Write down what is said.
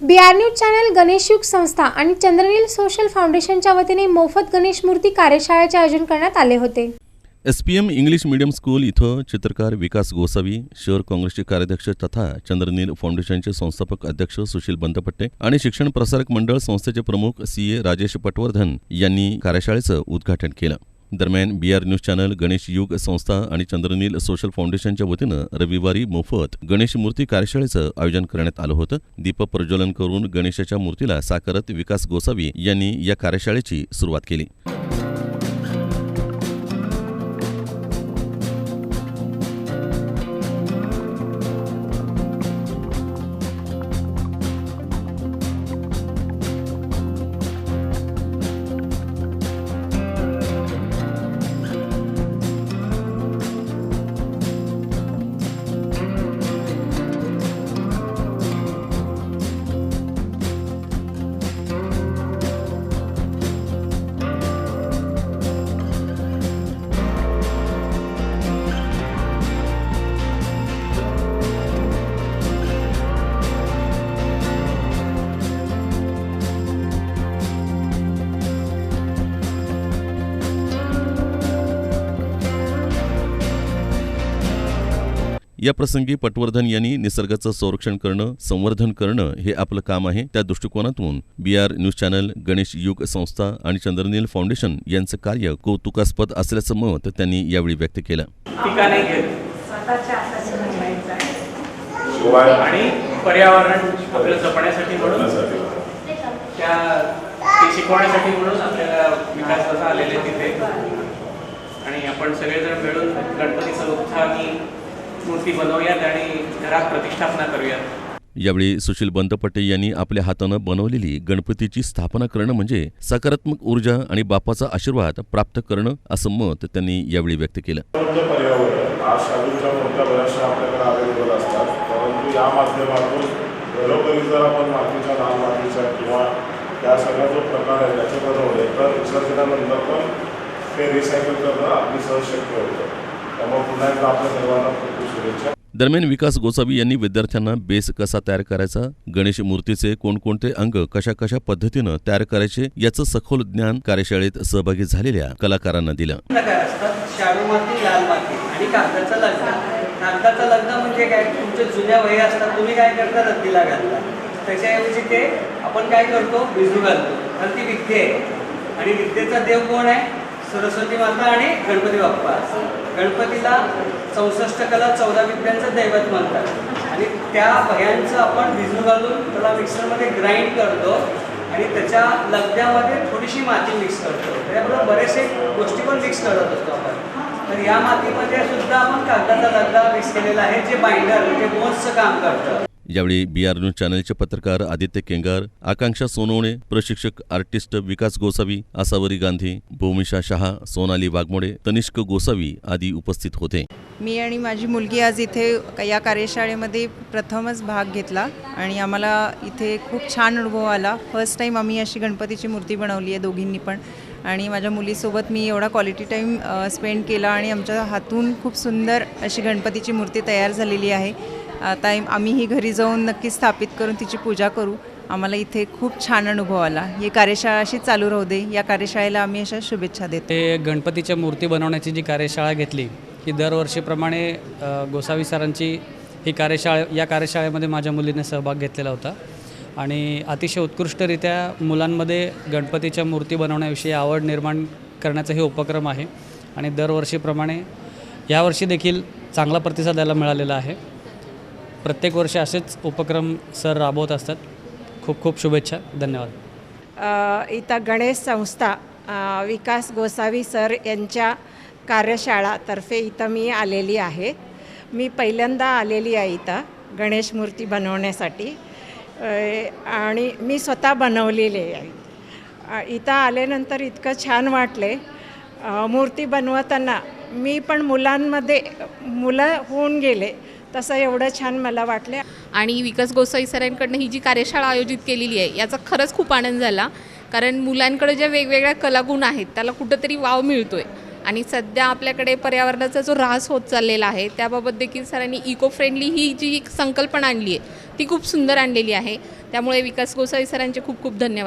B R news channel Ganeshyug संस्था आणि चंद्रनील social फाउंडेशनच्या वतीने मोफत गणेश मूर्ती कार्यशाळेचे आयोजन करण्यात आले होते. S P M English medium school इथं चित्रकार विकास गोसावी शहर काँग्रेसचे कार्याध्यक्ष तथा चंद्रनील फाउंडेशनचे संस्थापक अध्यक्ष सुशील बंदपट्टे आणि शिक्षण प्रसारक मंडळ संस्थेचे प्रमुख सी ए राजेश पटवर्धन यांनी कार्यशाळेचं उद्घाटन केलं. दरम्यान B R news channel Ganesh Yug संस्था आणि चंद्रनील सोशल फाउंडेशनच्या वतीनं रविवारी मोफत गणेश मूर्ती कार्यशाळेचं आयोजन करण्यात आलं होतं. दीप प्रज्वलन करून गणेशाच्या मूर्तीला साकारत विकास गोसावी यांनी या कार्यशाळेची सुरुवात केली. या प्रसंगी पटवर्धन यांनी निसर्गाचं संरक्षण करणं संवर्धन करणं हे आपलं काम आहे त्या दृष्टिकोनातून. B R news channel Ganesh Yug संस्था आणि चंद्रनील फाउंडेशन यांचं कार्य कौतुकास्पद असल्याचं मत त्यांनी यावेळी व्यक्त केलं. आणि पर्यावरण आपलं जपण्यासाठी म्हणून त्या शिकवण्यासाठी म्हणून आपल्याला विकास कसा आलेले तिथे. आणि आपण सगळेजण मिळून गणपतीचा उत्साह मूर्ती बनवूयात आणि घरात प्रतिष्ठापना करूयात. यावेळी सुशील बंदपट्टे यांनी आपल्या हातानं बनवलेली गणपतीची स्थापना करणं म्हणजे सकारात्मक ऊर्जा आणि बापाचा आशीर्वाद प्राप्त करणं असं मत त्यांनी यावेळी व्यक्त केलं. पर्यावरण. आज शालूच्या मोठ्या बऱ्याचशा आपल्याकडे अवेलेबल असतात. परंतु या माध्यमातून घरोघरी जर आपण मातीच्या लहान मातीच्या किंवा त्या सगळा जो प्रकार आहे त्याचे बनवले तर विसर्जनानंतर पण ते रिसायकल करणं अगदी सहज शक्य होतं. त्यामुळे पुन्हा एकदा आपल्या सर्वांना शुभेच्छा. दरम्यान विकास गोसावी यांनी विद्यार्थ्यांना बेस कसा तयार करायचा गणेश मूर्तीचे कोणकोणते अंग कशा कशा पद्धतीनं तयार करायचे याचं सखोल ज्ञान कार्यशाळेत सहभागी झालेल्या कलाकारांना दिलं. प्रकार असतात शाडू माती लाल माती आणि कागदाचं लग्न. कागदाचं लग्न म्हणजे काय? तुमचे जुन्या वही असतात तुम्ही काय करता? रद्दीला घालता. त्याच्याऐवजी ते आपण काय करतो? बिजू घालतो. कारण ती विद्या आहे. आणि विद्येचा देव कोण आहे? सरस्वती माता आणि गणपती बाप्पा. गणपतीला चौसष्ट कला चौदा विद्यांचं दैवत म्हणतात. आणि त्या भयांचं आपण भिजू घालून त्याला मिक्सरमध्ये ग्राइंड करतो आणि त्याच्या लगद्यामध्ये थोडीशी माती मिक्स करतो. त्याबरोबर बरेचसे गोष्टी पण मिक्स करत असतो आपण. तर या मातीमध्ये सुद्धा आपण कागदाचा लगदा मिक्स केलेला आहे जे बाइंडर म्हणजे मोजचं काम करतं. यावेळी बी आर न्यूज चॅनलचे पत्रकार आदित्य केंगार आकांक्षा सोनवणे प्रशिक्षक आर्टिस्ट विकास गोसावी आसावरी गांधी भूमिशा शहा सोनाली वाघमोडे तनिष्क गोसावी आदी उपस्थित होते. मी आणि माझी मुलगी आज इथे या कार्यशाळेमध्ये प्रथमच भाग घेतला आणि आम्हाला इथे खूप छान अनुभव आला. फर्स्ट टाईम आम्ही अशी गणपतीची मूर्ती बनवली आहे दोघींनी पण. आणि माझ्या मुलीसोबत मी एवढा क्वालिटी टाईम स्पेंड केला आणि आमच्या हातून खूप सुंदर अशी गणपतीची मूर्ती तयार झालेली आहे. आता आम्ही ही घरी जाऊन नक्की स्थापित करून तिची पूजा करू. आम्हाला इथे खूप छान अनुभव आला. ही कार्यशाळा अशी चालू राहू दे. या कार्यशाळेला आम्ही अशा शुभेच्छा देते. गणपतीच्या मूर्ती बनवण्याची जी कार्यशाळा घेतली ही दरवर्षीप्रमाणे गोसावी सरांची ही कार्यशाळा या कार्यशाळेमध्ये माझ्या मुलीने सहभाग घेतलेला होता. आणि अतिशय उत्कृष्टरित्या मुलांमध्ये गणपतीच्या मूर्ती बनवण्याविषयी आवड निर्माण करण्याचा हे उपक्रम आहे. आणि दरवर्षीप्रमाणे यावर्षी देखील चांगला प्रतिसाद याला मिळालेला आहे. प्रत्येक वर्षी असेच उपक्रम सर राबवत असतात. खूप खूप शुभेच्छा. धन्यवाद. इथं गणेश संस्था विकास गोसावी सर यांच्या कार्यशाळातर्फे इथं मी आलेली आहे. मी पहिल्यांदा आलेली आहे इथं गणेश मूर्ती बनवण्यासाठी. आणि मी स्वतः बनवलेली आहे. इथं आल्यानंतर इतकं छान वाटले. मूर्ती बनवताना मी पण मुलांमध्ये मुलं होऊन गेले. तसं एवढं छान मला वाटलं आणि विकास गोसाई सरांकडनं ही जी कार्यशाळा आयोजित केलेली आहे याचा खरंच खूप आनंद झाला. कारण मुलांकडे ज्या वेगवेगळ्या कलागुण आहेत त्याला कुठंतरी वाव मिळतो आहे आणि सध्या आपल्याकडे पर्यावरणाचा जो ऱ्हास होत चाललेला आहे त्याबाबत देखील सरांनी इको फ्रेंडली ही जी एक संकल्पना आणली आहे ती खूप सुंदर आणलेली आहे. त्यामुळे विकास गोसावी सरांचे खूप खूप धन्यवाद.